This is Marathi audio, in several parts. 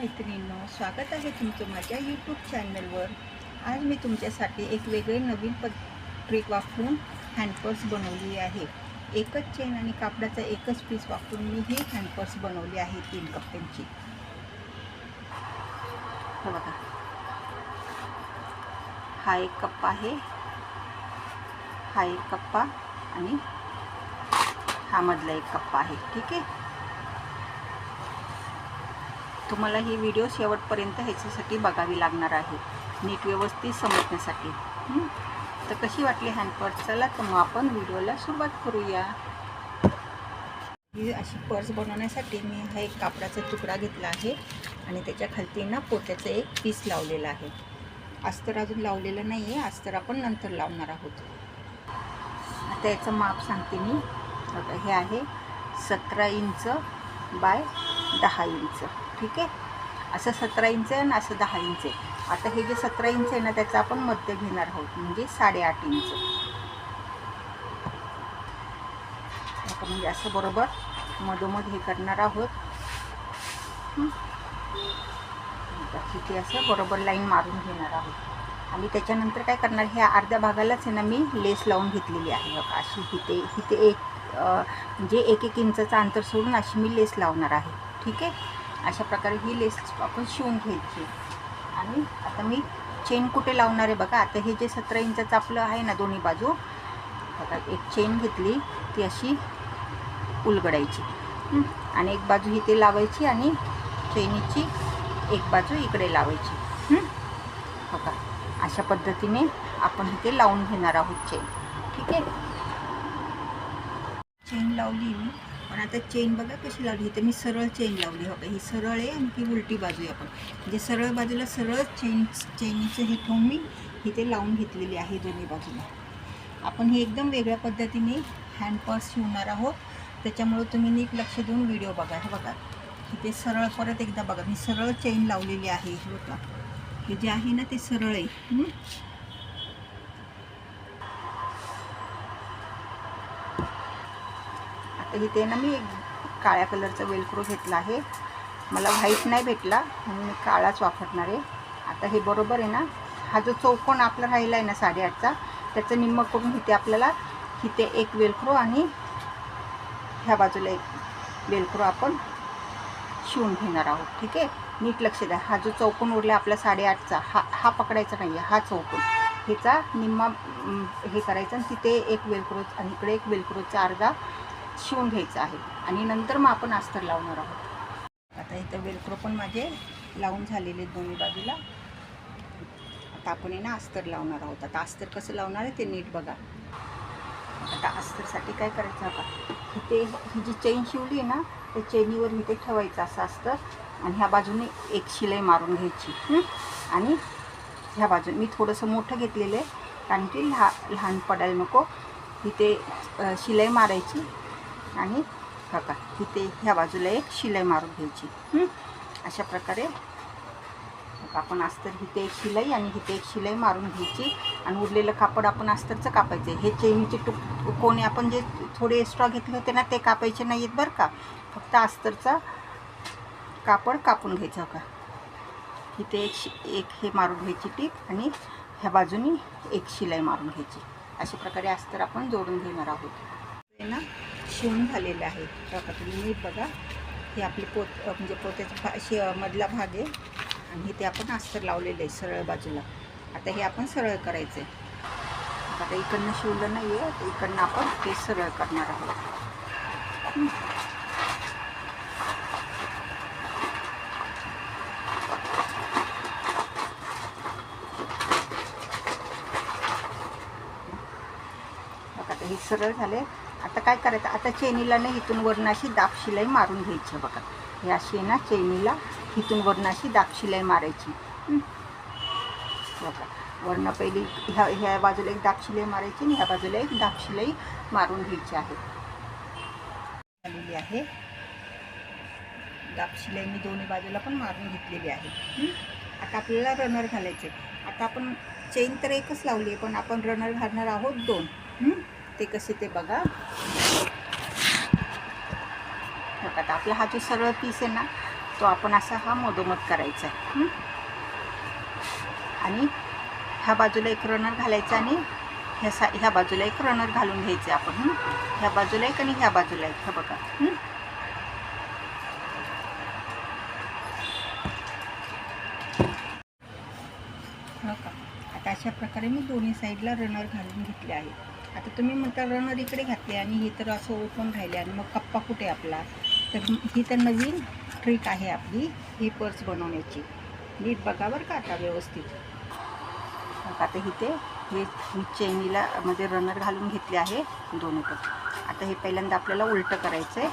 मैत्रिणींनो स्वागत आहे तुमचं माझ्या यूट्यूब चॅनलवर आज मी तुमच्यासाठी एक वेगळे नवीन पद ट्रिक वापरून हँडपर्स बनवली आहे. एकच चेन आणि कापडाचा एकच पीस वापरून मी ही हँडपर्स बनवली आहे तीन कप्प्यांची. बघा. हा एक कप्पा आहे. हा एक कप्पा आणि हा मधला एक कप्पा आहे. ठीक आहे? तुम्हाला ही व्हिडिओ शेवटपर्यंत ह्याच्यासाठी बघावी लागणार आहे. नीट व्यवस्थित समजण्यासाठी. तर कशी वाटली हँडपर्स चला तर मग आपण व्हिडिओला सुरुवात करूया. ही अशी पर्स बनवण्यासाठी मी हा एक कापडाचा तुकडा घेतला आहे आणि त्याच्या खालती ना पोत्याचं एक पीस लावलेलं आहे. अस्तर अजून लावलेलं नाही आहे अस्तर आपण नंतर लावणार आहोत. आता याचं माप सांगते मी. हे आहे सतरा इंच बाय दहा इंच. ठीक आहे? असं सतरा इंच आहे आणि असं दहा इंच आहे. आता हे जे सतरा इंच आहे ना त्याचं आपण मध्य घेणार आहोत. म्हणजे साडेआठ इंच. आता म्हणजे असं बरोबर मधोमध हे करणार आहोत. तिथे असं बरोबर लाईन मारून घेणार आहोत. आणि त्याच्यानंतर काय करणार ह्या अर्ध्या भागालाच आहे ना मी लेस लावून घेतलेली आहे. बघा अशी इथे इथे एक म्हणजे एक एक इंचाचं अंतर सोडून अशी मी लेस लावणार आहे. ठीक आहे? अशा प्रकारे ही लेस आपण शिवून घ्यायची. आणि आता मी चेन कुठे लावणार आहे बघा. आता हे जे सतरा इंचाचं आपलं आहे ना दोन्ही बाजू बघा एक चेन घेतली ती अशी उलगडायची. आणि एक बाजू इथे लावायची आणि चेनीची एक बाजू इकडे लावायची. बघा अशा पद्धतीने आपण इथे लावून घेणार आहोत चेन ठीक आहे? चेन लावली मी. पण आता चेन बघा कशी लावली. इथे मी सरळ चेन लावली. हो ही सरळ आहे आणि उलटी बाजू आहे आपण. म्हणजे सरळ बाजूला सरळ चेन चेनचं हे ठेवून मी इथे लावून घेतलेली आहे दोन्ही बाजूला. आपण हे एकदम वेगळ्या पद्धतीने हँडपर्स शिवणार आहोत. त्याच्यामुळं तुम्ही नीट लक्ष देऊन व्हिडिओ बघा. हे बघा. इथे सरळ परत एकदा बघा. मी सरळ चेन लावलेली आहे. हे बघा. हे जे आहे ना ते सरळ आहे. तर इथे ना मी काळ्या कलरचा वेलक्रो घेतला आहे. मला व्हाईट नाही भेटला म्हणून मी काळाच वापरणार आहे. आता हे बरोबर आहे ना हा जो चौकोन आपला राहिला आहे ना साडेआठचा त्याचं निम्म करून इथे आपल्याला इथे एक वेलक्रो आणि ह्या बाजूला एक वेलक्रो आपण शिवून घेणार आहोत ठीक आहे? नीट लक्ष द्या हा जो चौकोन उरला आपला साडेआठचा हा हा पकडायचा नाही आहे हा चौकोन. ह्याचा निम्मा हे करायचा आणि तिथे एक वेलक्रो आणि इकडे एक वेलक्रोचा अर्धा शिवून घ्यायचं आहे. आणि नंतर मग आपण अस्तर लावणार आहोत. आता इथं वेलक्रो पण माझे लावून झालेले आहेत दोन्ही बाजूला. आता आपण आहे ना अस्तर लावणार आहोत. आता अस्तर कसं लावणार आहे ते नीट बघा. आता अस्तरसाठी काय करायचं आता? इथे ही जी चेन शिवली आहे ना त्या चेनीवर इथे ठेवायचं असं अस्तर. आणि ह्या बाजूने एक शिलाई मारून घ्यायची. आणि ह्या बाजूने मी थोडंसं मोठं घेतलेलं आहे. कारण की लहा लहान पडायला नको. इथे शिलाई मारायची. आणि बघा इथे ह्या बाजूला एक शिलाई मारून घ्यायची. अशा प्रकारे. आपण अस्तर इथे एक शिलाई आणि इथे एक शिलाई मारून घ्यायची. आणि उरलेलं कापड आपण अस्तरचं कापायचं. हे चेनीचे टुक कोणी आपण जे थोडे एक्स्ट्रा घेतले होते ना ते कापायचे नाही आहेत बरं का. फक्त अस्तरचा कापड कापून घ्यायचं का? इथे एक शि एक हे मारून घ्यायची टीप आणि ह्या बाजूनी एक शिलाई मारून घ्यायची. अशा प्रकारे अस्तर आपण जोडून घेणार आहोत. हे ना शिवून झालेलं आहे बघा तुम्ही नीट बघा. हे आपली पोत म्हणजे पोत्याचा भा शि मधला भाग आहे. आणि इथे आपण अस्तर लावलेलं आहे सरळ बाजूला. आता हे आपण सरळ करायचं आहे आता इकडनं शिवलं नाही आहे तर इकडनं आपण ते सरळ करणार आहोत. आता हे सरळ झाले आता काय करायचं? आता चेनीला ना इथून वरून अशी दाब शिलाई मारून घ्यायची आहे बघा. हे अशी आहे ना चेनीला इथून वरून अशी दाब शिलाई मारायची. बघा. वरनं पहिली ह्या ह्या बाजूला एक दाब शिलाई मारायची आणि ह्या बाजूला एक दाब शिलाई मारून घ्यायची आहे. आलेली आहे. दाब शिलाई मी दोन्ही बाजूला पण मारून घेतलेली आहे. आता आपल्याला रनर घालायचे आता आपण चेन तर एकच लावली आहे पण आपण रनर घालणार आहोत दोन. ते कसे ते बघा. आता आपला हा जो सरळ पीस आहे ना तो आपण असा हा मधोमध करायचा आहे. आणि ह्या बाजूला एक रनर घालायचा आणि ह्या सा ह्या बाजूला एक रनर घालून घ्यायचं आपण. ह्या बाजूला एक आणि ह्या बाजूला एक हे बघा. हो? का आता अशा प्रकारे मी दोन्ही साईडला रनर घालून घेतले आहे आता तुम्ही म्हणता रनर इकडे घातले आणि हे तर असं ओपन राहिले आणि मग कप्पा कुठे आपला? तर ही तर नवीन ट्रिक आहे आपली ही पर्स बनवण्याची. नीट बघा बरं का आता व्यवस्थित. मग आता इथे हे मी चेनीला म्हणजे रनर घालून घेतले आहे दोन्ही पण. आता हे पहिल्यांदा आपल्याला उलटं करायचं आहे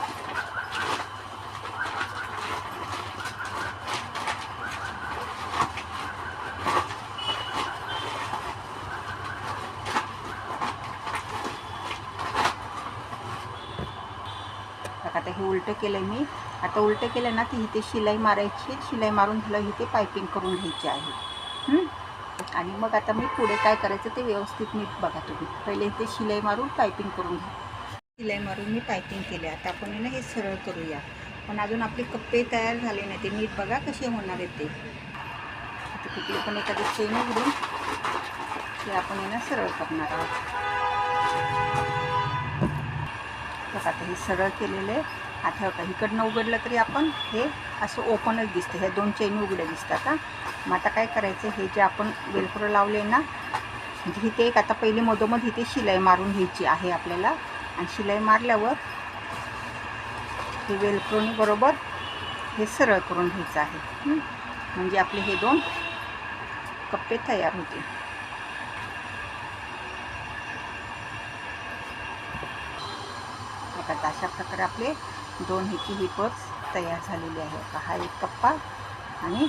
हे उलटं केलं मी. आता उलटं केलं ना ती इथे शिलाई मारायची. शिलाई मारून तिला इथे पायपिंग करून घ्यायची आहे. आणि मग आता मी पुढे काय करायचं ते व्यवस्थित नीट बघा तुम्ही. पहिले इथे शिलाई मारून पायपिंग करून घ्या. शिलाई मारून मी पायपिंग केली आता आपण आहे ना हे सरळ करूया. पण अजून आपले कप्पे तयार झाले नाही ते नीट बघा कसे होणार आहेत ते. आता पण एखादी चेन उघडून ते आपण आहे ना सरळ करणार आहोत. बघा आता हे सरळ केलेलं आहे. आता बघा इकडनं उघडलं तरी आपण हे असं ओपनच दिसतं. ह्या दोन चैनी उघड्या दिसतात हा. मग आता काय करायचं? हे जे आपण वेलक्रो लावले ना म्हणजे इथे एक आता पहिले मधोमध इथे शिलाई मारून घ्यायची आहे आपल्याला. आणि शिलाई मारल्यावर हे वेलक्रोनी बरोबर हे सरळ करून घ्यायचं आहे. म्हणजे आपले हे दोन कप्पे तयार होते आता अशा प्रकारे आपले दोन ह्याची ही पर्स तयार झालेली आहे. का हा एक कप्पा आणि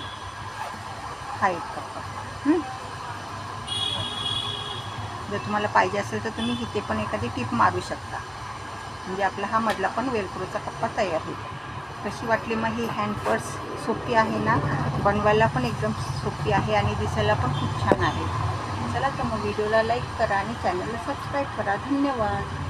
हा एक कप्पा. जर तुम्हाला पाहिजे असेल तर तुम्ही इथे पण एखादी टीप मारू शकता. म्हणजे आपला हा मधला पण वेलक्रोचा कप्पा तयार होईल. कशी वाटली मग ही हँड पर्स सोपी आहे ना? बनवायला पण एकदम सोपी आहे आणि दिसायला पण खूप छान आहे. चला तर मग व्हिडिओला लाईक करा आणि चॅनलला सबस्क्राईब करा. धन्यवाद.